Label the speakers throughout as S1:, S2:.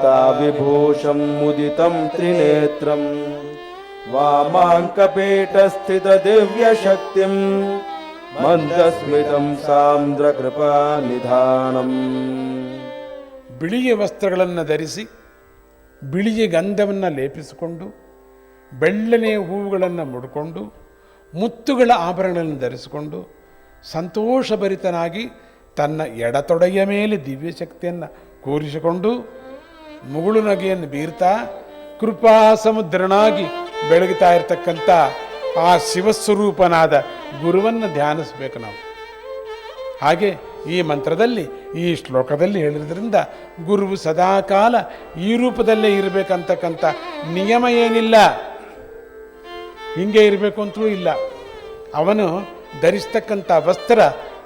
S1: मुक्ता विभूषं मुदितं त्रिनेत्रम् वामाङ्कपीठस्थितदिव्यशक्तिं मन्दस्मितं सान्द्रकृपानिधानम्
S2: ಬಿಳಿಯ ವಸ್ತ್ರಗಳನ್ನು ಧರಿಸಿ ಬಿಳಿಯ ಗಂಧವನ್ನು ಲೇಪಿಸಿಕೊಂಡು ಬೆಳ್ಳನೆಯ ಹೂವುಗಳನ್ನು ಮುಡ್ಕೊಂಡು ಮುತ್ತುಗಳ ಆಭರಣಗಳನ್ನು ಧರಿಸಿಕೊಂಡು ಸಂತೋಷಭರಿತನಾಗಿ ತನ್ನ ಎಡತೊಡೆಯ ಮೇಲೆ ದಿವ್ಯ ಶಕ್ತಿಯನ್ನು ಕೂರಿಸಿಕೊಂಡು ಮುಗುಳು ನಗೆಯನ್ನು ಬೀರ್ತಾ ಕೃಪಾ ಸಮುದ್ರನಾಗಿ ಬೆಳಗುತ್ತಾ ಇರತಕ್ಕಂಥ ಆ ಶಿವಸ್ವರೂಪನಾದ ಗುರುವನ್ನು ಧ್ಯಾನಿಸಬೇಕು ನಾವು. ಹಾಗೆ ಈ ಮಂತ್ರದಲ್ಲಿ, ಈ ಶ್ಲೋಕದಲ್ಲಿ ಹೇಳಿದ್ರಿಂದ ಗುರುವು ಸದಾಕಾಲ ಈ ರೂಪದಲ್ಲೇ ಇರಬೇಕಂತಕ್ಕಂಥ ನಿಯಮ ಏನಿಲ್ಲ. ಹಿಂಗೆ ಇರಬೇಕು ಅಂತೂ ಇಲ್ಲ. ಅವನು ಧರಿಸ್ತಕ್ಕಂಥ ವಸ್ತ್ರ,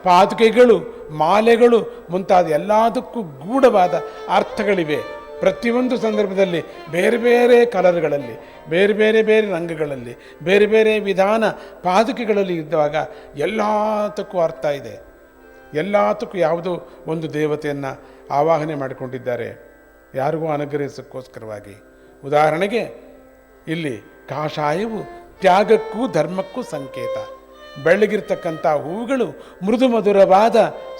S2: ಪಾದುಕೆಗಳು, ಮಾಲೆಗಳು ಮುಂತಾದ ಎಲ್ಲದಕ್ಕೂ ಗೂಢವಾದ ಅರ್ಥಗಳಿವೆ. ಪ್ರತಿಯೊಂದು ಸಂದರ್ಭದಲ್ಲಿ ಬೇರೆ ಬೇರೆ ಕಲರ್ಗಳಲ್ಲಿ, ಬೇರೆ ಬೇರೆ ಬೇರೆ ರಂಗಗಳಲ್ಲಿ, ಬೇರೆ ಬೇರೆ ವಿಧಾನ ಪಾದುಕೆಗಳಲ್ಲಿ ಇದ್ದಾಗ ಎಲ್ಲದಕ್ಕೂ ಅರ್ಥ ಇದೆ. ಎಲ್ಲದಕ್ಕೂ ಯಾವುದೋ ಒಂದು ದೇವತೆಯನ್ನು ಆವಾಹನೆ ಮಾಡಿಕೊಂಡಿದ್ದಾರೆ. ಯಾರಿಗೂ ಅನುಗ್ರಹಿಸೋಕ್ಕೋಸ್ಕರವಾಗಿ. ಉದಾಹರಣೆಗೆ, ಇಲ್ಲಿ ಕಾಷಾಯವು ತ್ಯಾಗಕ್ಕೂ ಧರ್ಮಕ್ಕೂ ಸಂಕೇತ. ಬೆಳಗಿರ್ತಕ್ಕಂಥ ಹೂಗಳು ಮೃದು ಮಧುರವಾದ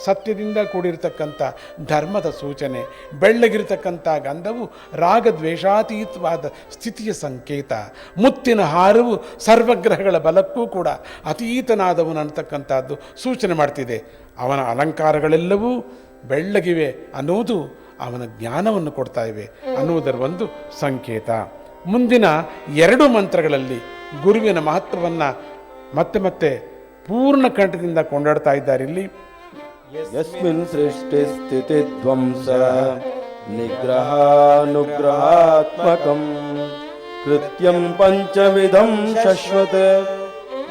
S2: ಸತ್ಯದಿಂದ ಕೂಡಿರ್ತಕ್ಕಂಥ ಧರ್ಮದ ಸೂಚನೆ. ಬೆಳ್ಳಗಿರ್ತಕ್ಕಂಥ ಗಂಧವು ರಾಗದ್ವೇಷಾತೀತವಾದ ಸ್ಥಿತಿಯ ಸಂಕೇತ. ಮುತ್ತಿನ ಹಾರವು ಸರ್ವಗ್ರಹಗಳ ಬಲಕ್ಕೂ ಕೂಡ ಅತೀತನಾದವನು ಅಂತಕ್ಕಂಥದ್ದು ಸೂಚನೆ ಮಾಡ್ತಿದೆ. ಅವನ ಅಲಂಕಾರಗಳೆಲ್ಲವೂ ಬೆಳ್ಳಗಿವೆ ಅನ್ನೋದು ಅವನ ಜ್ಞಾನವನ್ನು ಕೊಡ್ತಾ ಇವೆ ಅನ್ನುವುದರ ಒಂದು ಸಂಕೇತ. ಮುಂದಿನ ಎರಡು ಮಂತ್ರಗಳಲ್ಲಿ ಗುರುವಿನ ಮಹತ್ವವನ್ನು ಮತ್ತೆ ಮತ್ತೆ ಪೂರ್ಣ ಕಂಠದಿಂದ ಕೊಂಡಾಡ್ತಾ ಇದ್ದಾರೆ ಇಲ್ಲಿ.
S1: ಯಸ್ಮಿನ್ ಸೃಷ್ಟಿ ಸ್ಥಿತಿ ಧ್ವಂಸ, ನಿಗ್ರಹಾನುಗ್ರಹಾತ್ಮಕಂ. ಕೃತ್ಯಂ ಪಂಚವಿಧಂ ಶಶ್ವತ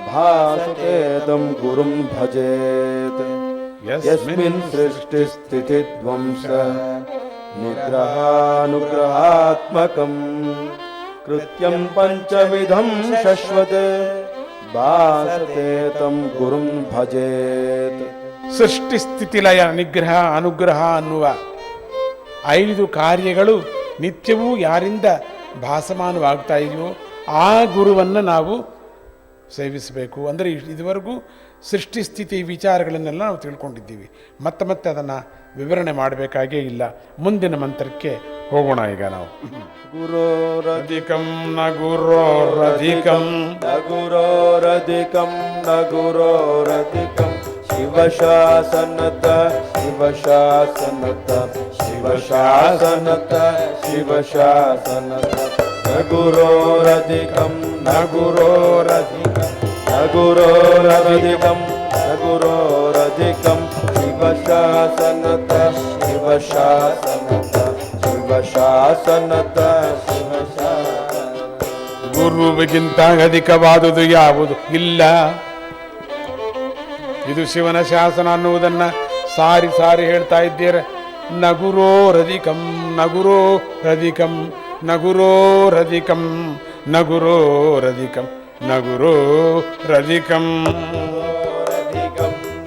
S1: ಭಾಸತೇದಂ ಗುರುಂ ಭಜೇತ್. ಯಸ್ಮಿನ್ ಸೃಷ್ಟಿ ಸ್ಥಿತಿ ಧ್ವಂಸ, ನಿಗ್ರಹಾನುಗ್ರಹಾತ್ಮಕಂ. ಕೃತ್ಯಂ ಪಂಚವಿಧಂ ಶಶ್ವತ ಭಾಸತೆ ತಂ ಗುರುಂ ಭಜೇತ್.
S2: ಸೃಷ್ಟಿ ಸ್ಥಿತಿಲಯ ನಿಗ್ರಹ ಅನುಗ್ರಹ ಅನ್ನುವ ಐದು ಕಾರ್ಯಗಳು ನಿತ್ಯವೂ ಯಾರಿಂದ ಭಾಸಮಾನವಾಗ್ತಾ ಇದೆಯೋ ಆ ಗುರುವನ್ನು ನಾವು ಸೇವಿಸಬೇಕು. ಅಂದರೆ ಇದುವರೆಗೂ ಸೃಷ್ಟಿಸ್ಥಿತಿ ವಿಚಾರಗಳನ್ನೆಲ್ಲ ನಾವು ತಿಳ್ಕೊಂಡಿದ್ದೀವಿ. ಮತ್ತೆ ಮತ್ತೆ ಅದನ್ನು ವಿವರಣೆ ಮಾಡಬೇಕಾಗೇ ಇಲ್ಲ. ಮುಂದಿನ ಮಂತ್ರಕ್ಕೆ ಹೋಗೋಣ ಈಗ ನಾವು. ಗುರೋರಧಿಕಂ ನ ಗುರೋರಧಿಕಂ
S1: ನ ಗುರೋರಧಿಕಂ ನ ಗುರೋರಧಿಕಂ ಶಿವಶಾಸನತ ಶಿವಶಾಸನತ ಶಿವಶಾಸನತ ಶಿವಶಾಸನತ. ನ ಗುರೋರಧಿಕಂ ನ ಗುರೋರಧಿಕಂ ನ ಗುರೋರಧಿಕಂ ನ ಗುರೋರಧಿಕಂ ಶಿವಶಾಸನತ ಶಿವಶಾಸನತ ಶಿವಶಾಸನತ
S2: ಗುರುವಿಗಿಂತ ಅಧಿಕವಾದುದು ಯಾವುದು? ಇಲ್ಲ. ಇದು ಶಿವನ ಶಾಸನ ಅನ್ನುವುದನ್ನ ಸಾರಿ ಸಾರಿ ಹೇಳ್ತಾ ಇದ್ದೀರ. ನಗುರೋ ರಧಿಕಂ ನಗುರೋ ರಧಿಕಂ ನಗುರೋ ರಧಿಕಂ ನಗುರೋ ರಧಿಕಂ ನಗುರೋ ರಧಿಕಂ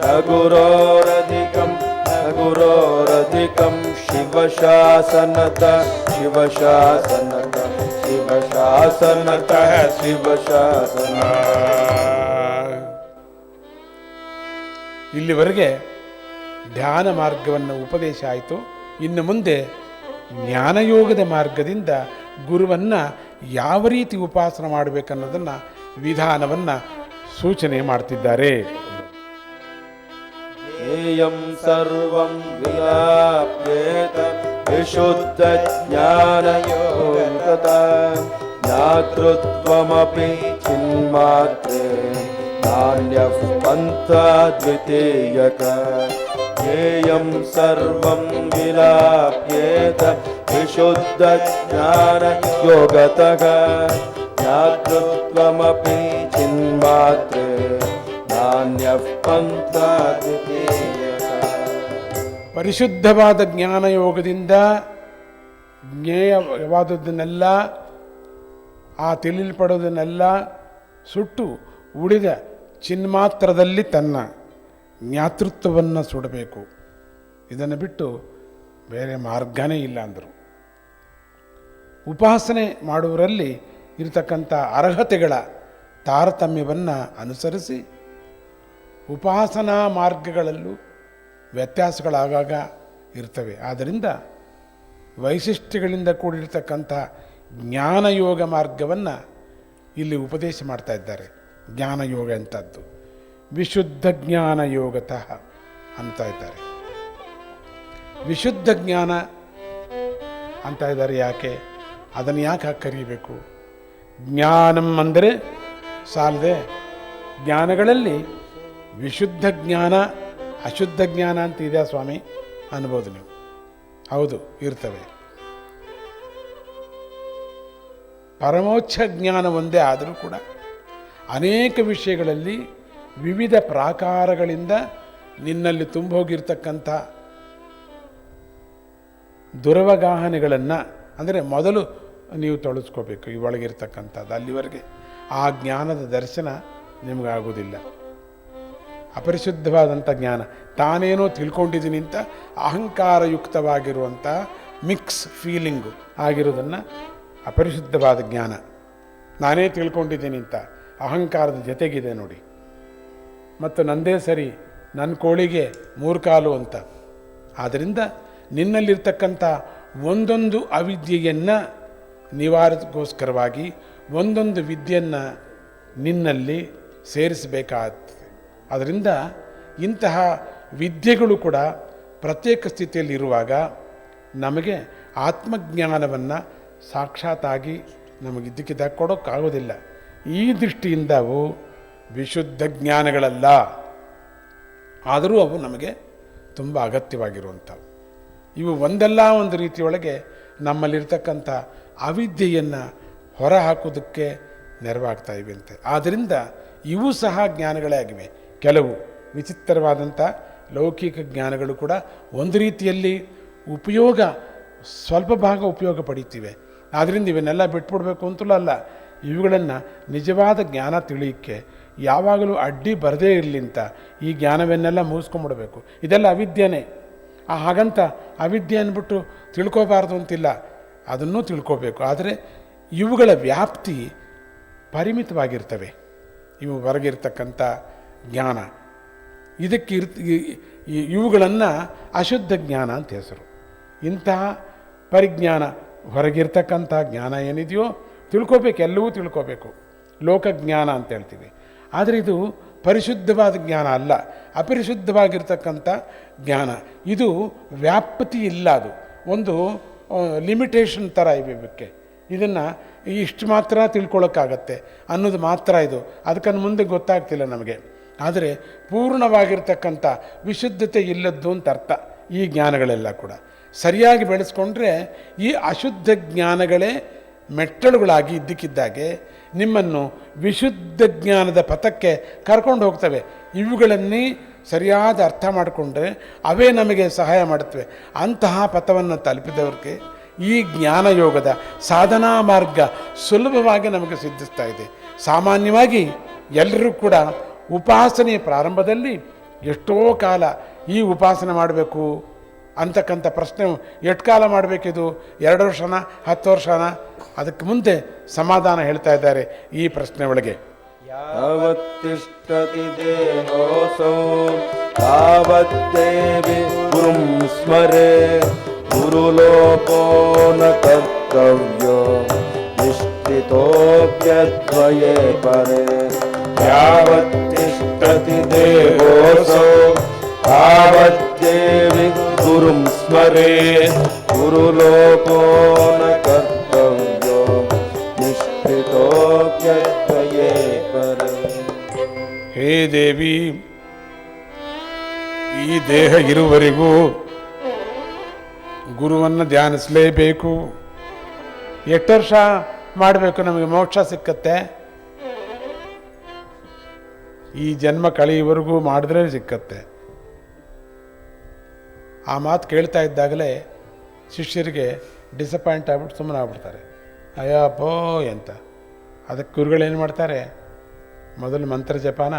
S1: न गुरोरधिकं न गुरोरधिकं शिवशासनत शिवशासनत शिवशासनत शिवशासन
S2: ಇಲ್ಲಿವರೆಗೆ ಧ್ಯಾನ ಮಾರ್ಗವನ್ನು ಉಪದೇಶ ಆಯಿತು ಇನ್ನು ಮುಂದೆ ಜ್ಞಾನಯೋಗದ ಮಾರ್ಗದಿಂದ ಗುರುವನ್ನು ಯಾವ ರೀತಿ ಉಪಾಸನ ಮಾಡಬೇಕನ್ನೋದನ್ನು ವಿಧಾನವನ್ನು ಸೂಚನೆ ಮಾಡ್ತಿದ್ದಾರೆ
S1: ज्ञेयं सर्वं विलाप्येत विशुद्धज्ञानयोगता ज्ञातृत्वमपि चिन्मात्रे नान्यः पन्था द्वितीयक। ज्ञेयं सर्वं विलाप्येत विशुद्धज्ञानयोगतः ज्ञातृत्वमपि चिन्मात्रे ದ್ವಿತೀಯಕ.
S2: ಪರಿಶುದ್ಧವಾದ ಜ್ಞಾನಯೋಗದಿಂದ ಜ್ಞೇಯವಾದದ್ದನ್ನೆಲ್ಲ, ಆ ತಿಳಿಲ್ಪಡೋದನ್ನೆಲ್ಲ ಸುಟ್ಟು ಉಳಿದ ಚಿನ್ಮಾತ್ರದಲ್ಲಿ ತನ್ನ ಜ್ಞಾತೃತ್ವವನ್ನು ಸುಡಬೇಕು ಇದನ್ನು ಬಿಟ್ಟು ಬೇರೆ ಮಾರ್ಗನೇ ಇಲ್ಲ ಅಂದರು ಉಪಾಸನೆ ಮಾಡುವರಲ್ಲಿ ಇರತಕ್ಕಂಥ ಅರ್ಹತೆಗಳ ತಾರತಮ್ಯವನ್ನು ಅನುಸರಿಸಿ ಉಪಾಸನಾ ಮಾರ್ಗಗಳಲ್ಲೂ ವ್ಯತ್ಯಾಸಗಳಾಗಾಗ ಇರ್ತವೆ. ಆದ್ದರಿಂದ ವೈಶಿಷ್ಟ್ಯಗಳಿಂದ ಕೂಡಿರ್ತಕ್ಕಂಥ ಜ್ಞಾನಯೋಗ ಮಾರ್ಗವನ್ನು ಇಲ್ಲಿ ಉಪದೇಶ ಮಾಡ್ತಾ ಇದ್ದಾರೆ. ಜ್ಞಾನಯೋಗ ಅಂತದ್ದು ವಿಶುದ್ಧ ಜ್ಞಾನ ಯೋಗತಃ ಅಂತ ಇದ್ದಾರೆ. ವಿಶುದ್ಧ ಜ್ಞಾನ ಅಂತ ಇದ್ದಾರೆ ಯಾಕೆ? ಅದನ್ನು ಯಾಕೆ ಕರೀಬೇಕು? ಜ್ಞಾನಂ ಅಂದರೆ ಸಾಲದೆ ಜ್ಞಾನಗಳಲ್ಲಿ ವಿಶುದ್ಧ ಜ್ಞಾನ, ಅಶುದ್ಧ ಜ್ಞಾನ ಅಂತ ಇದೆಯಾ ಸ್ವಾಮಿ? ಅನ್ಬೋದು ನೀವು. ಹೌದು, ಇರ್ತವೆ. ಪರಮೋಚ್ಛ ಜ್ಞಾನ ಒಂದೇ ಆದರೂ ಕೂಡ ಅನೇಕ ವಿಷಯಗಳಲ್ಲಿ ವಿವಿಧ ಪ್ರಾಕಾರಗಳಿಂದ ನಿನ್ನಲ್ಲಿ ತುಂಬೋಗಿರ್ತಕ್ಕಂಥ ದುರವಗಾಹನೆಗಳನ್ನು, ಅಂದರೆ ಮೊದಲು ನೀವು ತೊಳಸ್ಕೋಬೇಕು, ಈ ಒಳಗಿರ್ತಕ್ಕಂಥದ್ದು, ಅಲ್ಲಿವರೆಗೆ ಆ ಜ್ಞಾನದ ದರ್ಶನ ನಿಮಗಾಗೋದಿಲ್ಲ ಅಪರಿಶುದ್ಧವಾದಂಥ ಜ್ಞಾನ. ತಾನೇನೋ ತಿಳ್ಕೊಂಡಿದ್ದೀನಿ ಅಂತ ಅಹಂಕಾರಯುಕ್ತವಾಗಿರುವಂಥ ಮಿಕ್ಸ್ ಫೀಲಿಂಗು ಆಗಿರೋದನ್ನು ಅಪರಿಶುದ್ಧವಾದ ಜ್ಞಾನ. ನಾನೇ ತಿಳ್ಕೊಂಡಿದ್ದೀನಿ ಅಂತ ಅಹಂಕಾರದ ಜೊತೆಗಿದೆ ನೋಡಿ. ಮತ್ತು ನಂದೇ ಸರಿ ನನ್ನ ಕೋಳಿಗೆ ಮೂರು ಕಾಲು ಅಂತ. ಆದ್ದರಿಂದ ನಿನ್ನಲ್ಲಿರ್ತಕ್ಕಂಥ ಒಂದೊಂದು ಅವಿದ್ಯೆಯನ್ನು ನಿವಾರಗೋಸ್ಕರವಾಗಿ ಒಂದೊಂದು ವಿದ್ಯೆಯನ್ನು ನಿನ್ನಲ್ಲಿ ಸೇರಿಸಬೇಕಾಗ್ತದೆ ಅದರಿಂದ ಇಂತಹ ವಿದ್ಯೆಗಳು ಕೂಡ ಪ್ರತ್ಯೇಕ ಸ್ಥಿತಿಯಲ್ಲಿ ಇರುವಾಗ ನಮಗೆ ಆತ್ಮಜ್ಞಾನವನ್ನು ಸಾಕ್ಷಾತ್ತಾಗಿ ನಮಗಿದ್ದಕ್ಕಿದ್ದಾಗ ಕೊಡೋಕ್ಕಾಗೋದಿಲ್ಲ. ಈ ದೃಷ್ಟಿಯಿಂದ ಅವು ವಿಶುದ್ಧ ಜ್ಞಾನಗಳಲ್ಲ. ಆದರೂ ಅವು ನಮಗೆ ತುಂಬ ಅಗತ್ಯವಾಗಿರುವಂಥವು ಇವು ಒಂದಲ್ಲ ಒಂದು ರೀತಿಯೊಳಗೆ ನಮ್ಮಲ್ಲಿರ್ತಕ್ಕಂಥ ಅವಿದ್ಯೆಯನ್ನು ಹೊರಹಾಕೋದಕ್ಕೆ ನೆರವಾಗ್ತಾ ಇವೆ ಅಂತೆ. ಆದ್ದರಿಂದ ಇವು ಸಹ ಜ್ಞಾನಗಳೇ ಆಗಿವೆ. ಕೆಲವು ವಿಚಿತ್ರವಾದಂಥ ಲೌಕಿಕ ಜ್ಞಾನಗಳು ಕೂಡ ಒಂದು ರೀತಿಯಲ್ಲಿ ಉಪಯೋಗ, ಸ್ವಲ್ಪ ಭಾಗ ಉಪಯೋಗ ಪಡೀತಿವೆ. ಆದ್ದರಿಂದ ಇವನ್ನೆಲ್ಲ ಬಿಟ್ಬಿಡ್ಬೇಕು ಅಂತಲೂ ಅಲ್ಲ. ಇವುಗಳನ್ನು ನಿಜವಾದ ಜ್ಞಾನ ತಿಳಿಯಕ್ಕೆ ಯಾವಾಗಲೂ ಅಡ್ಡಿ ಬರದೇ ಇರಲಿ ಅಂತ ಈ ಜ್ಞಾನವನ್ನೆಲ್ಲ ಮುಗಿಸ್ಕೊಂಬಿಡಬೇಕು. ಇದೆಲ್ಲ ಅವಿದ್ಯೆನೇ. ಆ ಹಾಗಂತ ಅವಿದ್ಯೆ ಅಂದ್ಬಿಟ್ಟು ತಿಳ್ಕೋಬಾರ್ದು ಅಂತಿಲ್ಲ. ಅದನ್ನೂ ತಿಳ್ಕೋಬೇಕು. ಆದರೆ ಇವುಗಳ ವ್ಯಾಪ್ತಿ ಪರಿಮಿತವಾಗಿರ್ತವೆ. ಇವು ಹೊರಗಿರ್ತಕ್ಕಂಥ ಜ್ಞಾನ. ಇದಕ್ಕೆ ಇರ್ ಇವುಗಳನ್ನು ಅಶುದ್ಧ ಜ್ಞಾನ ಅಂತ ಹೆಸರು. ಇಂತಹ ಪರಿಜ್ಞಾನ, ಹೊರಗಿರ್ತಕ್ಕಂಥ ಜ್ಞಾನ ಏನಿದೆಯೋ ತಿಳ್ಕೋಬೇಕು, ಎಲ್ಲವೂ ತಿಳ್ಕೋಬೇಕು. ಲೋಕಜ್ಞಾನ ಅಂತ ಹೇಳ್ತೀವಿ. ಆದರೆ ಇದು ಪರಿಶುದ್ಧವಾದ ಜ್ಞಾನ ಅಲ್ಲ. ಅಪರಿಶುದ್ಧವಾಗಿರ್ತಕ್ಕಂಥ ಜ್ಞಾನ. ಇದು ವ್ಯಾಪ್ತಿ ಇಲ್ಲ ಅದು. ಒಂದು ಲಿಮಿಟೇಷನ್ ಥರ ಇವೆ ಇವಕ್ಕೆ ಇದನ್ನು ಇಷ್ಟು ಮಾತ್ರ ತಿಳ್ಕೊಳ್ಳೋಕ್ಕಾಗತ್ತೆ ಅನ್ನೋದು ಮಾತ್ರ ಇದು. ಅದಕ್ಕನ್ನು ಮುಂದೆ ಗೊತ್ತಾಗ್ತಿಲ್ಲ ನಮಗೆ. ಆದರೆ ಪೂರ್ಣವಾಗಿರ್ತಕ್ಕಂಥ ವಿಶುದ್ಧತೆ ಇಲ್ಲದ್ದು ಅಂತ ಅರ್ಥ. ಈ ಜ್ಞಾನಗಳೆಲ್ಲ ಕೂಡ. ಸರಿಯಾಗಿ ಬೆಳೆಸ್ಕೊಂಡ್ರೆ ಈ ಅಶುದ್ಧ ಜ್ಞಾನಗಳೇ ಮೆಟ್ಟಳುಗಳಾಗಿ ಇದ್ದಕ್ಕಿದ್ದಾಗೆ ನಿಮ್ಮನ್ನು ವಿಶುದ್ಧ ಜ್ಞಾನದ ಪಥಕ್ಕೆ ಕರ್ಕೊಂಡು ಹೋಗ್ತವೆ. ಇವುಗಳನ್ನೇ ಸರಿಯಾದ ಅರ್ಥ ಮಾಡಿಕೊಂಡ್ರೆ ಅವೇ ನಮಗೆ ಸಹಾಯ ಮಾಡುತ್ತವೆ. ಅಂತಹ ಪಥವನ್ನು ತಲುಪಿದವ್ರಿಗೆ ಈ ಜ್ಞಾನಯೋಗದ ಸಾಧನಾ ಮಾರ್ಗ ಸುಲಭವಾಗಿ ನಮಗೆ ಸಿದ್ಧಿಸ್ತಾ ಇದೆ. ಸಾಮಾನ್ಯವಾಗಿ ಎಲ್ಲರೂ ಕೂಡ ಉಪಾಸನೆ ಪ್ರಾರಂಭದಲ್ಲಿ ಎಷ್ಟೋ ಕಾಲ ಈ ಉಪಾಸನೆ ಮಾಡಬೇಕು ಅಂತಕ್ಕಂಥ ಪ್ರಶ್ನೆ ಎಷ್ಟು ಕಾಲ ಮಾಡಬೇಕಿದು? ಎರಡು ವರ್ಷನ, ಹತ್ತು ವರ್ಷನ? ಅದಕ್ಕೆ ಮುಂದೆ ಸಮಾಧಾನ ಹೇಳ್ತಾ ಇದ್ದಾರೆ ಈ ಪ್ರಶ್ನೆ ಒಳಗೆ.
S1: ಯಾವತ್ತಿಷ್ಟತಿ ದೇಹೋಸೋ ಕರ್ತವ್ಯೋ? ಪರೇ? यावत्तिष्ठति देहोऽसौ तावद्देवि गुरुं स्मरे गुरुलोको न कर्तव्यो निष्ठितोऽप्यद्वये परे
S2: ಹೇ ದೇವಿ ಈ ದೇಹ ಇರುವರೆಗೂ ಗುರುವನ್ನು ಧ್ಯಾನಿಸಲೇಬೇಕು ಎಷ್ಟು ವರ್ಷ ಮಾಡಬೇಕು ನಮಗೆ ಮೋಕ್ಷ ಸಿಕ್ಕತ್ತೆ ಈ ಜನ್ಮ ಕಳೆಯುವವರೆಗೂ ಮಾಡಿದ್ರೆ ಸಿಕ್ಕತ್ತೆ. ಆ ಮಾತು ಕೇಳ್ತಾ ಇದ್ದಾಗಲೇ ಶಿಷ್ಯರಿಗೆ ಡಿಸಪಾಯಿಂಟ್ ಆಗ್ಬಿಟ್ಟು ಸುಮ್ಮನೆ ಆಗ್ಬಿಡ್ತಾರೆ. ಅಯ್ಯಪ್ಪೋ ಅಂತ ಅದಕ್ಕೆ ಗುರುಗಳೇನು ಮಾಡ್ತಾರೆ? ಮೊದಲು ಮಂತ್ರ ಜಪಾನ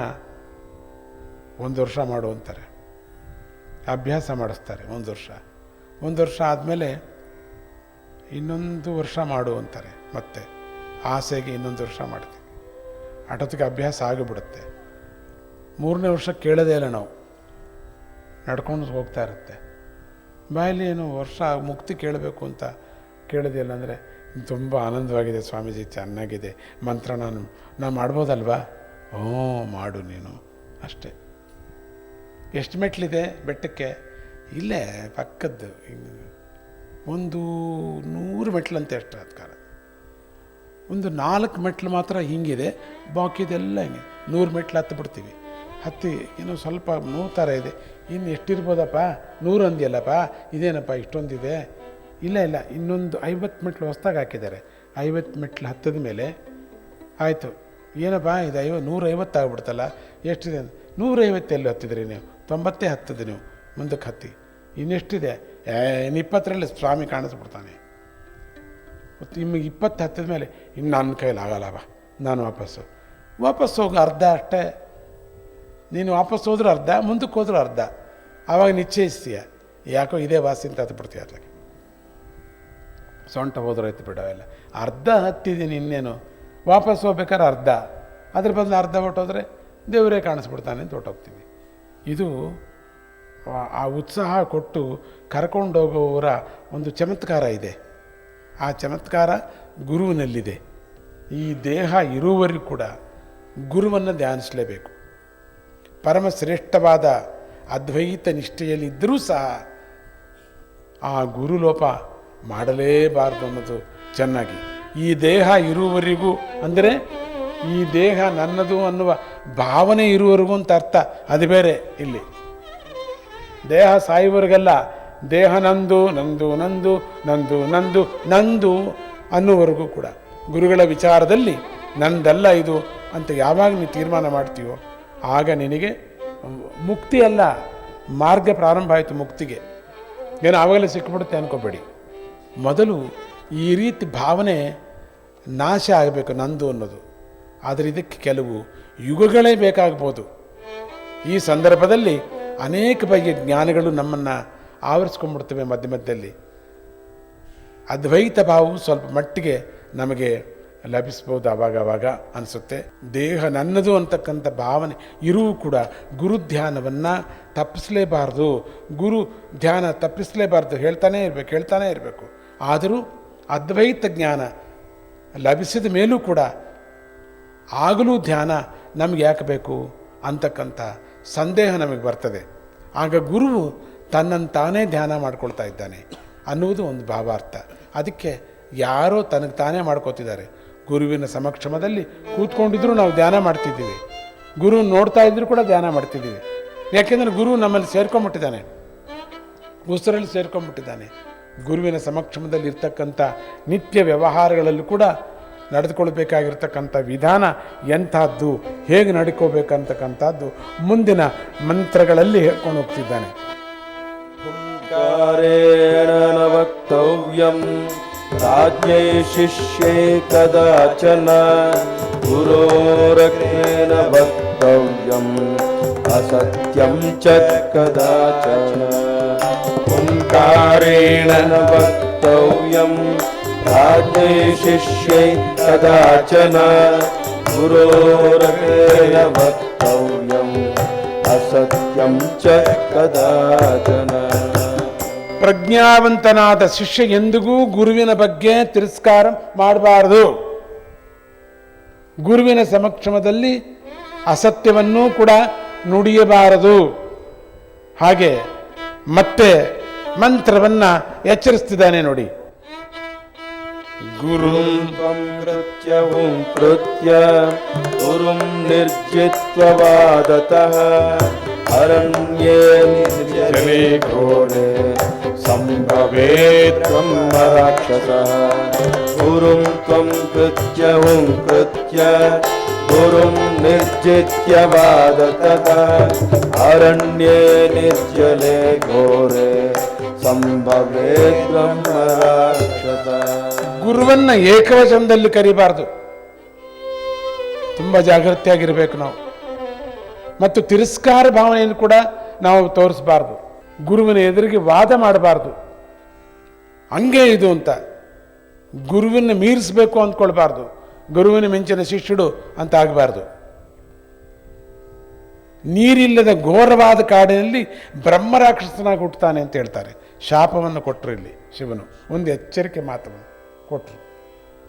S2: ಒಂದು ವರ್ಷ ಮಾಡು ಅಂತಾರೆ. ಅಭ್ಯಾಸ ಮಾಡಿಸ್ತಾರೆ ಒಂದು ವರ್ಷ. ಒಂದು ವರ್ಷ ಆದಮೇಲೆ ಇನ್ನೊಂದು ವರ್ಷ ಮಾಡು ಅಂತಾರೆ ಮತ್ತೆ. ಆಸೆಗೆ ಇನ್ನೊಂದು ವರ್ಷ ಮಾಡ್ತೀವಿ. ಆಟೋತಿಗೆ ಅಭ್ಯಾಸ ಆಗಿಬಿಡುತ್ತೆ. ಮೂರನೇ ವರ್ಷ ಕೇಳೋದೇ ಇಲ್ಲ ನಾವು. ನಡ್ಕೊಂಡು ಹೋಗ್ತಾ ಇರುತ್ತೆ. ಬಾಯಲ್ಲಿ ಏನು ವರ್ಷ ಮುಕ್ತಿ ಕೇಳಬೇಕು ಅಂತ ಕೇಳೋದಿಲ್ಲ ಅಂದರೆ ತುಂಬ ಆನಂದವಾಗಿದೆ ಸ್ವಾಮೀಜಿ, ಚೆನ್ನಾಗಿದೆ. ಮಂತ್ರ ನಾನು ನಾನು ಮಾಡ್ಬೋದಲ್ವಾ? ಹ್ಞೂ ಮಾಡು ನೀನು. ಅಷ್ಟೇ. ಎಷ್ಟು ಮೆಟ್ಲಿದೆ ಬೆಟ್ಟಕ್ಕೆ? ಇಲ್ಲೇ ಪಕ್ಕದ್ದು. ಒಂದು ನೂರು ಮೆಟ್ಲಂತೆ ಅಷ್ಟು ಅದ ಕಾಲ ಒಂದು ನಾಲ್ಕು ಮೆಟ್ಲು ಮಾತ್ರ ಹಿಂಗಿದೆ. ಬಾಕಿದೆಲ್ಲ ಹಿಂಗೆ. ನೂರು ಮೆಟ್ಲು ಹತ್ತು ಬಿಡ್ತೀವಿ ಹತ್ತಿ ಏನೋ ಸ್ವಲ್ಪ ನೋವು ಥರ ಇದೆ. ಇನ್ನು ಎಷ್ಟಿರ್ಬೋದಪ್ಪ? ನೂರು ಅಂದಿಯಲ್ಲಪ್ಪ? ಇದೇನಪ್ಪ ಇಷ್ಟೊಂದಿದೆ? ಇಲ್ಲ ಇಲ್ಲ, ಇನ್ನೊಂದು ಐವತ್ತು ಮೆಟ್ಲು ಹೊಸ್ದಾಗಿ ಹಾಕಿದ್ದಾರೆ. ಐವತ್ತು ಮೆಟ್ಲು ಹತ್ತದ ಮೇಲೆ ಆಯಿತು. ಏನಪ್ಪ ಇದು ಐವ ನೂರೈವತ್ತು ಆಗ್ಬಿಡ್ತಲ್ಲ? ಎಷ್ಟಿದೆ ನೂರೈವತ್ತು ಎಲ್ಲಿ ಹತ್ತಿದ್ರಿ ನೀವು? ತೊಂಬತ್ತೇ ಹತ್ತದ ನೀವು ಮುಂದಕ್ಕೆ ಹತ್ತಿ. ಇನ್ನೆಷ್ಟಿದೆ? ಇನ್ನು ಇಪ್ಪತ್ತರಲ್ಲಿ ಸ್ವಾಮಿ ಕಾಣಿಸ್ಬಿಡ್ತಾನೆ. ಮತ್ತು ನಿಮಗೆ ಇಪ್ಪತ್ತು ಹತ್ತದ ಮೇಲೆ ಇನ್ನು ನನ್ನ ಕೈಲಿ ಬಾ. ನಾನು ವಾಪಸ್ಸು. ವಾಪಸ್ ಹೋಗಿ, ಅರ್ಧ ಅಷ್ಟೇ. ನೀನು ವಾಪಸ್ ಹೋದ್ರೂ ಅರ್ಧ, ಮುಂದಕ್ಕೆ ಹೋದ್ರೂ ಅರ್ಧ. ಆವಾಗ ನಿಶ್ಚಯಿಸ್ತೀಯ. ಯಾಕೋ ಇದೇ ವಾಸಿ ಅಂತ ಹತ್ತು ಬಿಡ್ತೀಯ ಅದಕ್ಕೆ ಸೊಂಟ ಹೋದ್ರಾಯ್ತು ಬಿಡವೆಲ್ಲ ಅರ್ಧ ಹತ್ತಿದ್ದೀನಿ ಇನ್ನೇನು. ವಾಪಸ್ ಹೋಗ್ಬೇಕಾದ್ರೆ ಅರ್ಧ. ಅದ್ರ ಬದಲು ಅರ್ಧ ಹೊಟ್ಟೋದ್ರೆ ದೇವರೇ ಕಾಣಿಸ್ಬಿಡ್ತಾನೆ ಅಂತ ಹೊಟ್ಟೋಗ್ತೀವಿ ಇದು ಆ ಉತ್ಸಾಹ ಕೊಟ್ಟು ಕರ್ಕೊಂಡೋಗೋವರ ಒಂದು ಚಮತ್ಕಾರ ಇದೆ. ಆ ಚಮತ್ಕಾರ ಗುರುವಿನಲ್ಲಿದೆ. ಈ ದೇಹ ಇರುವವರೆಗೂ ಕೂಡ ಗುರುವನ್ನು ಧ್ಯಾನಿಸಲೇಬೇಕು. ಪರಮ ಶ್ರೇಷ್ಠವಾದ ಅದ್ವೈತ ನಿಷ್ಠೆಯಲ್ಲಿದ್ದರೂ ಸಹ ಆ ಗುರುಲೋಪ ಮಾಡಲೇಬಾರದು ಅನ್ನೋದು ಚೆನ್ನಾಗಿ. ಈ ದೇಹ ಇರುವವರೆಗೂ ಅಂದರೆ ಈ ದೇಹ ನನ್ನದು ಅನ್ನುವ ಭಾವನೆ ಇರುವವರೆಗೂ ಅಂತ ಅರ್ಥ. ಅದು ಬೇರೆ ಇಲ್ಲಿ. ದೇಹ ಸಾಯುವವರೆಗೆಲ್ಲ ದೇಹ ನಂದು ನಂದು ನಂದು ನಂದು ನಂದು ನಂದು ಅನ್ನುವರೆಗೂ ಕೂಡ ಗುರುಗಳ ವಿಚಾರದಲ್ಲಿ ನಂದಲ್ಲ ಇದು ಅಂತ ಯಾವಾಗ ನೀವು ತೀರ್ಮಾನ ಮಾಡ್ತೀವೋ ಆಗ ನಿನಗೆ ಮುಕ್ತಿ ಅಲ್ಲ ಮಾರ್ಗ ಪ್ರಾರಂಭ ಆಯಿತು ಮುಕ್ತಿಗೆ. ಏನು ಆವಾಗಲೇ ಸಿಕ್ಕಿಬಿಡುತ್ತೆ ಅನ್ಕೋಬೇಡಿ. ಮೊದಲು ಈ ರೀತಿ ಭಾವನೆ ನಾಶ ಆಗಬೇಕು ನಂದು ಅನ್ನೋದು. ಆದರೆ ಇದಕ್ಕೆ ಕೆಲವು ಯುಗಗಳೇ ಬೇಕಾಗ್ಬೋದು. ಈ ಸಂದರ್ಭದಲ್ಲಿ ಅನೇಕ ಬಗೆಯ ಜ್ಞಾನಗಳು ನಮ್ಮನ್ನು ಆವರಿಸ್ಕೊಂಡ್ಬಿಡ್ತವೆ ಮಧ್ಯ ಮಧ್ಯದಲ್ಲಿ. ಅದ್ವೈತ ಭಾವವು ಸ್ವಲ್ಪ ಮಟ್ಟಿಗೆ ನಮಗೆ ಲಭಿಸ್ಬೋದು ಆವಾಗವಾಗ ಅನಿಸುತ್ತೆ. ದೇಹ ನನ್ನದು ಅಂತಕ್ಕಂಥ ಭಾವನೆ, ಇರುವು ಕೂಡ ಗುರು ಧ್ಯಾನವನ್ನು ತಪ್ಪಿಸಲೇಬಾರ್ದು. ಗುರು ಧ್ಯಾನ ತಪ್ಪಿಸಲೇಬಾರ್ದು ಹೇಳ್ತಾನೇ ಇರಬೇಕು ಹೇಳ್ತಾನೇ ಇರಬೇಕು. ಆದರೂ ಅದ್ವೈತ ಜ್ಞಾನ ಲಭಿಸಿದ ಮೇಲೂ ಕೂಡ ಆಗಲೂ ಧ್ಯಾನ ನಮಗೆ ಯಾಕೆ ಬೇಕು ಅಂತಕ್ಕಂಥ ಸಂದೇಹ ನಮಗೆ ಬರ್ತದೆ. ಆಗ ಗುರುವು ತನ್ನನ್ನು ತಾನೇ ಧ್ಯಾನ ಮಾಡ್ಕೊಳ್ತಾ ಇದ್ದಾನೆ ಅನ್ನುವುದು ಒಂದು ಭಾವಾರ್ಥ. ಅದಕ್ಕೆ ಯಾರೋ ತನಗೆ ತಾನೇ ಮಾಡ್ಕೋತಿದ್ದಾರೆ. ಗುರುವಿನ ಸಮಕ್ಷಮದಲ್ಲಿ ಕೂತ್ಕೊಂಡಿದ್ರು ನಾವು ಧ್ಯಾನ ಮಾಡ್ತಿದ್ದೀವಿ. ಗುರು ನೋಡ್ತಾ ಇದ್ದರೂ ಕೂಡ ಧ್ಯಾನ ಮಾಡ್ತಿದ್ದೀವಿ. ಯಾಕೆಂದರೆ ಗುರು ನಮ್ಮಲ್ಲಿ ಸೇರ್ಕೊಂಬಿಟ್ಟಿದ್ದಾನೆ ಉಸಿರಲ್ಲಿ ಸೇರ್ಕೊಂಬಿಟ್ಟಿದ್ದಾನೆ ಗುರುವಿನ ಸಮಕ್ಷಮದಲ್ಲಿ ಇರ್ತಕ್ಕಂಥ ನಿತ್ಯ ವ್ಯವಹಾರಗಳಲ್ಲೂ ಕೂಡ ನಡೆದುಕೊಳ್ಬೇಕಾಗಿರ್ತಕ್ಕಂಥ ವಿಧಾನ ಎಂಥದ್ದು? ಹೇಗೆ ನಡ್ಕೋಬೇಕಂತಕ್ಕಂಥದ್ದು ಮುಂದಿನ ಮಂತ್ರಗಳಲ್ಲಿ ಹೇಳ್ಕೊಂಡು ಹೋಗ್ತಿದ್ದಾನೆ.
S1: राज्ञै शिष्ये कदाचन गुरोरग्नेन वक्तव्यम् असत्यं च कदाचन। ओङ्कारेण न वक्तव्यम् राज्ञै शिष्यै कदाचन गुरोरग्नेन वक्तव्यम् असत्यं च कदाचन
S2: ಪ್ರಜ್ಞಾವಂತನಾದ ಶಿಷ್ಯ ಎಂದಿಗೂ ಗುರುವಿನ ಬಗ್ಗೆ ತಿರಸ್ಕಾರ ಮಾಡಬಾರದು. ಗುರುವಿನ ಸಮಕ್ಷಮದಲ್ಲಿ ಅಸತ್ಯವನ್ನೂ ಕೂಡ ನುಡಿಯಬಾರದು. ಹಾಗೆ ಮತ್ತೆ ಮಂತ್ರವನ್ನ ಎಚ್ಚರಿಸ್ತಿದ್ದಾನೆ ನೋಡಿ. ಗುರುಂ
S1: ಕೃತ್ಯವುಂ ಕೃತ್ಯ, ಗುರುಂ अरण्ये निर्जने घोरे सम्भवेत् त्वं राक्षसः गुरुं त्वं कृत्य हुं कृत्य गुरुं निर्जित्य वादतः अरण्ये निर्जले घोरे सम्भवेत् ब्रह्म राक्षसः
S2: ಗುರುವನ್ನ ಏಕವಚನದಲ್ಲಿ ಕರಿಬಾರ್ದು ತುಂಬ ಜಾಗೃತಿಯಾಗಿರಬೇಕು ನಾವು ಮತ್ತು ತಿರಸ್ಕಾರ ಭಾವನೆಯನ್ನು ಕೂಡ ನಾವು ತೋರಿಸಬಾರ್ದು ಗುರುವಿನ ಎದುರಿಗೆ ವಾದ ಮಾಡಬಾರ್ದು. ಹಂಗೆ ಇದು ಅಂತ. ಗುರುವಿನ ಮೀರಿಸಬೇಕು ಅಂದ್ಕೊಳ್ಬಾರ್ದು. ಗುರುವಿನ ಮಿಂಚಿನ ಶಿಷ್ಯುಡು ಅಂತ ಆಗಬಾರ್ದು. ನೀರಿಲ್ಲದ ಘೋರವಾದ ಕಾಡಿನಲ್ಲಿ ಬ್ರಹ್ಮರಾಕ್ಷಸನಾಗಿ ಹುಟ್ಟುತ್ತಾನೆ ಅಂತ ಹೇಳ್ತಾರೆ. ಶಾಪವನ್ನು ಕೊಟ್ಟರು ಇಲ್ಲಿ ಶಿವನು. ಒಂದು ಎಚ್ಚರಿಕೆ ಮಾತನ್ನು ಕೊಟ್ಟರು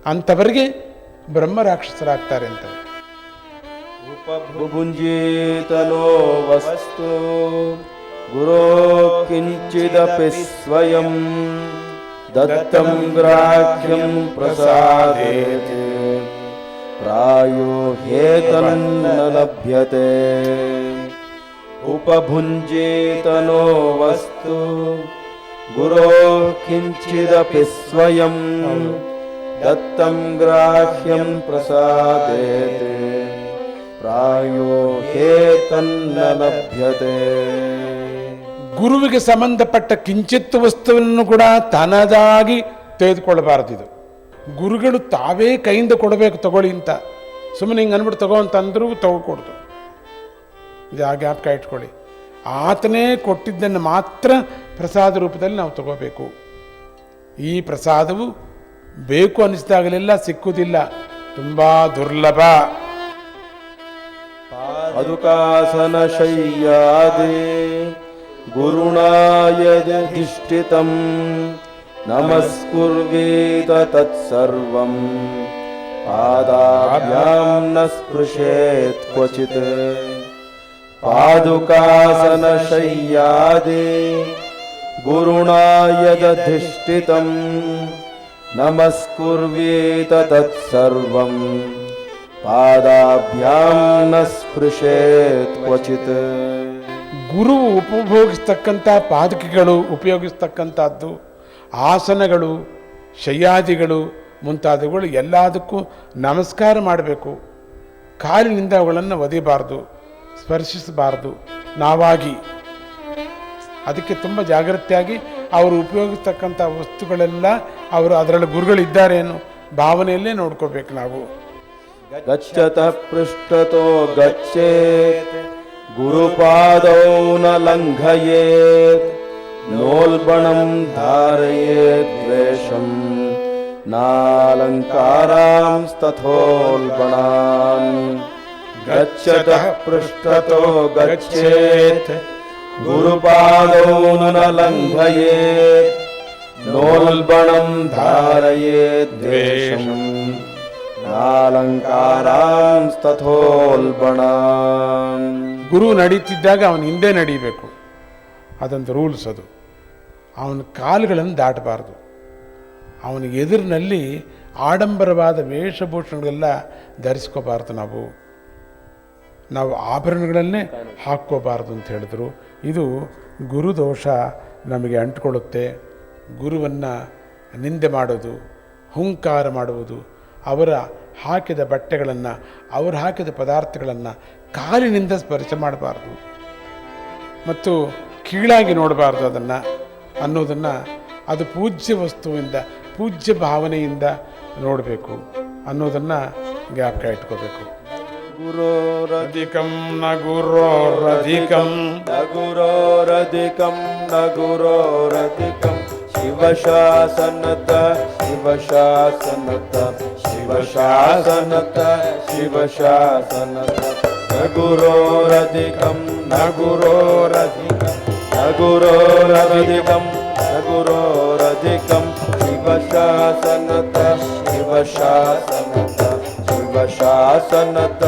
S2: ಅಂಥವರಿಗೆ ಬ್ರಹ್ಮರಾಕ್ಷಸರಾಗ್ತಾರೆ ಅಂತ.
S1: ಉಪಭುಂಜೇತಲೋ ವಸ್ತು. गुरो किञ्चिदपि स्वयं दत्तं ग्राह्यं प्रसादेत्। प्रायो हेतन् न लभ्यते उपभुञ्जेतनो वस्तु। गुरो किञ्चिदपि स्वयं दत्तं ग्राह्यं प्रसादेत्। प्रायो ह्येतन्न लभ्यते
S2: ಗುರುವಿಗೆ ಸಂಬಂಧಪಟ್ಟ ಕಿಂಚಿತ್ ವಸ್ತುವನ್ನು ಕೂಡ ತನ್ನದಾಗಿ ತೆಗೆದುಕೊಳ್ಳಬಾರದು ಇದು. ಗುರುಗಳು ತಾವೇ ಕೈಯಿಂದ ಕೊಡಬೇಕು, ತಗೊಳ್ಳಿ ಅಂತ. ಸುಮ್ಮನೆ ಹಿಂಗೆ ಅಂದ್ಬಿಟ್ಟು ತಗೋ ಅಂತಂದ್ರೂ ಅಂದರೂ ತಗೋಕೊಡ್ದು. ಇದು ಆ ಜ್ಞಾಪಕ ಇಟ್ಕೊಳ್ಳಿ. ಆತನೇ ಕೊಟ್ಟಿದ್ದನ್ನು ಮಾತ್ರ ಪ್ರಸಾದ ರೂಪದಲ್ಲಿ ನಾವು ತಗೋಬೇಕು. ಈ ಪ್ರಸಾದವು ಬೇಕು ಅನಿಸಿದಾಗಲೆಲ್ಲ ಸಿಕ್ಕುವುದಿಲ್ಲ. ತುಂಬ ದುರ್ಲಭ.
S1: ಅದುಕಾಸನ ಶಯ್ಯಾದೆ. गुरुणा यदधिष्ठितम् नमस्कुर्वेद तत्सर्वम् पादाभ्यां न स्पृशेत् क्वचित्। पादुकासनशय्यादे गुरुणा यदधिष्ठितम् नमस्कुर्वेत तत्सर्वम् पादाभ्यां न स्पृशेत् क्वचित्।
S2: ಗುರು ಉಪಭೋಗಿಸ್ತಕ್ಕಂಥ ಪಾದಕಗಳು ಉಪಯೋಗಿಸ್ತಕ್ಕಂಥದ್ದು, ಆಸನಗಳು, ಶಯ್ಯಾದಿಗಳು ಮುಂತಾದವುಗಳು ಎಲ್ಲದಕ್ಕೂ ನಮಸ್ಕಾರ ಮಾಡಬೇಕು. ಕಾಲಿನಿಂದ ಅವುಗಳನ್ನು ಒದಿಬಾರ್ದು ಸ್ಪರ್ಶಿಸಬಾರ್ದು. ನಾವಾಗಿ ಅದಕ್ಕೆ ತುಂಬ ಜಾಗೃತಿಯಾಗಿ ಅವರು ಉಪಯೋಗಿಸ್ತಕ್ಕಂಥ ವಸ್ತುಗಳೆಲ್ಲ ಅವರು ಅದರಲ್ಲಿ ಗುರುಗಳಿದ್ದಾರೆ ಅನ್ನೋ ಭಾವನೆಯಲ್ಲೇ ನೋಡ್ಕೋಬೇಕು ನಾವು.
S1: ಗಚ್ಚತ ಪೃಷ್ಠತೋ ಗಚ್ಚೇ गुरुपादौ न लङ्घयेत् नोल्बणम् धारयेद्वेषम् नालङ्कारांस्तथोल्बणान् गच्छतः पृष्ठतो गच्छेत् गुरुपादौ न लङ्घयेत् नोल्बणम् धारयेत् द्वेषम् नालङ्कारांस्तथोल्बणान्
S2: ಗುರು ನಡೀತಿದ್ದಾಗ ಅವನ ಹಿಂದೆ ನಡೀಬೇಕು. ಅದೊಂದು ರೂಲ್ಸ್ ಅದು. ಅವನ ಕಾಲುಗಳನ್ನು ದಾಟಬಾರ್ದು. ಅವನ ಎದುರಿನಲ್ಲಿ ಆಡಂಬರವಾದ ವೇಷಭೂಷಣಗಳೆಲ್ಲ ಧರಿಸ್ಕೋಬಾರ್ದು ನಾವು. ನಾವು ಆಭರಣಗಳನ್ನೇ ಹಾಕ್ಕೋಬಾರ್ದು ಅಂತ ಹೇಳಿದ್ರು. ಇದು ಗುರು ದೋಷ ನಮಗೆ ಅಂಟ್ಕೊಳ್ಳುತ್ತೆ. ಗುರುವನ್ನು ನಿಂದೆ ಮಾಡೋದು, ಹುಂಕಾರ ಮಾಡುವುದು, ಅವರ ಹಾಕಿದ ಬಟ್ಟೆಗಳನ್ನು, ಅವರು ಹಾಕಿದ ಪದಾರ್ಥಗಳನ್ನು ಕಾಲಿನಿಂದ ಸ್ಪರ್ಶ ಮಾಡಬಾರ್ದು ಮತ್ತು ಕೀಳಾಗಿ ನೋಡಬಾರ್ದು ಅದನ್ನು ಅನ್ನೋದನ್ನು ಅದು ಪೂಜ್ಯ ವಸ್ತುವಿಂದ ಪೂಜ್ಯ ಭಾವನೆಯಿಂದ ನೋಡಬೇಕು ಅನ್ನೋದನ್ನು ಜ್ಞಾಪಕ ಇಟ್ಕೋಬೇಕು.
S1: ಗುರೋರಧಿಕಂ
S2: ನ ಗುರೋರಧಿಕಂ
S1: ನ ಗುರೋರಧಿಕಂ ನ ಗುರೋರಧಿಕಂ ಶಿವಶಾಸನತ ಶಿವಶಾಸನತ ಶಿವಶಾಸನತ ಶಿವಶಾಸನತ ನ ಗುರೋರಧಿಕಂ ನ ಗುರೋರಧಿಕಂ ನ ಗುರೋರಧಿಕಂ ನ ಗುರೋರಧಿಕಂ ಶಿವಶಾಸನತ ಶಿವಶಾಸನತ ಶಿವಶಾಸನತ ಶಿವಶಾಸನತ